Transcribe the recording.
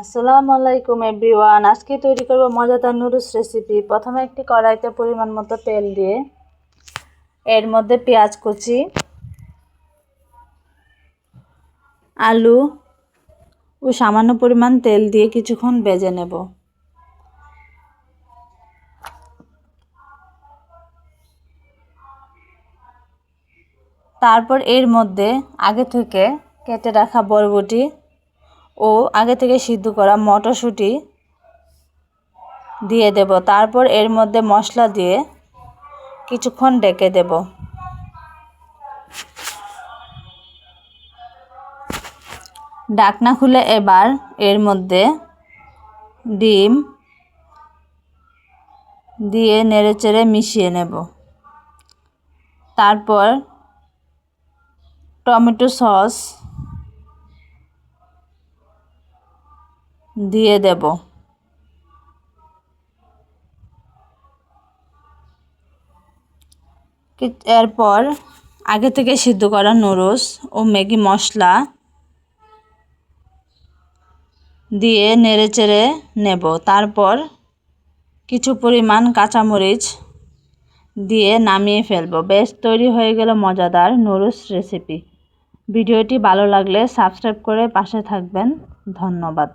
আসসালামু আলাইকুম এভরিওয়ান। আজকে তৈরি করব মজাদার নুডলস রেসিপি। প্রথমে একটি কড়াইতে পরিমাণ মতো তেল দিয়ে এর মধ্যে পেঁয়াজ কুচি, আলু ও সামান্য পরিমাণ তেল দিয়ে কিছুক্ষণ বেজে নেব। তারপর এর মধ্যে আগে থেকে কেটে রাখা বরবটি ও আগে থেকে সিদ্ধ করা মটরশুঁটি দিয়ে দেব। তারপর এর মধ্যে মশলা দিয়ে কিছুক্ষণ ডেকে দেব। ডাকনা খুলে এবার এর মধ্যে ডিম দিয়ে নেড়েচেড়ে মিশিয়ে নেব। তারপর টমেটো সস দিয়ে দেব। এরপর আগে থেকে সিদ্ধ করা নুডলস ও ম্যাগি মশলা দিয়ে নেড়েচেড়ে নেব। তারপর কিছু পরিমাণ কাঁচামরিচ দিয়ে নামিয়ে ফেলব। বেশ, তৈরি হয়ে গেল মজাদার নুডলস রেসিপি। ভিডিওটি ভালো লাগলে সাবস্ক্রাইব করে পাশে থাকবেন। ধন্যবাদ।